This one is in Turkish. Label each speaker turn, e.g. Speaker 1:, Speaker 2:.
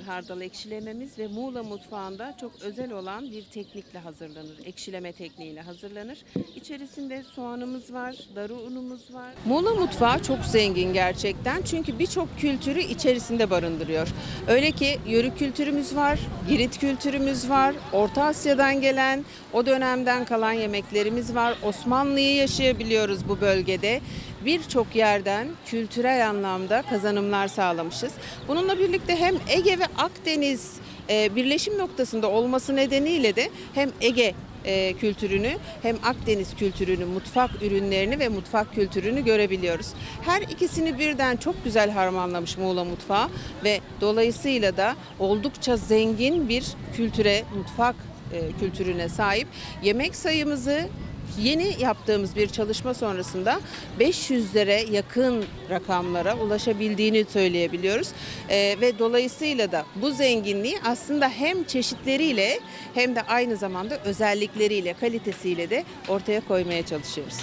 Speaker 1: Hardal ekşilememiz ve Muğla mutfağında çok özel olan bir teknikle hazırlanır. Ekşileme tekniğiyle hazırlanır. İçerisinde soğanımız var, darı unumuz var. Muğla mutfağı çok zengin gerçekten çünkü birçok kültürü içerisinde barındırıyor. Öyle ki yörük kültürümüz var, Girit kültürümüz var, Orta Asya'dan gelen o dönemden kalan yemeklerimiz var. Osmanlı'yı yaşayabiliyoruz bu bölgede. Birçok yerden kültürel anlamda kazanımlar sağlamışız. Bununla birlikte hem Ege ve Akdeniz e, birleşim noktasında olması nedeniyle de hem Ege e, kültürünü hem Akdeniz kültürünü, mutfak ürünlerini ve mutfak kültürünü görebiliyoruz. Her ikisini birden çok güzel harmanlamış Muğla mutfağı ve dolayısıyla da oldukça zengin bir kültüre, mutfak e, kültürüne sahip. Yemek sayımızı Yeni yaptığımız bir çalışma sonrasında 500'lere yakın rakamlara ulaşabildiğini söyleyebiliyoruz. Ee, ve dolayısıyla da bu zenginliği aslında hem çeşitleriyle hem de aynı zamanda özellikleriyle, kalitesiyle de ortaya koymaya çalışıyoruz.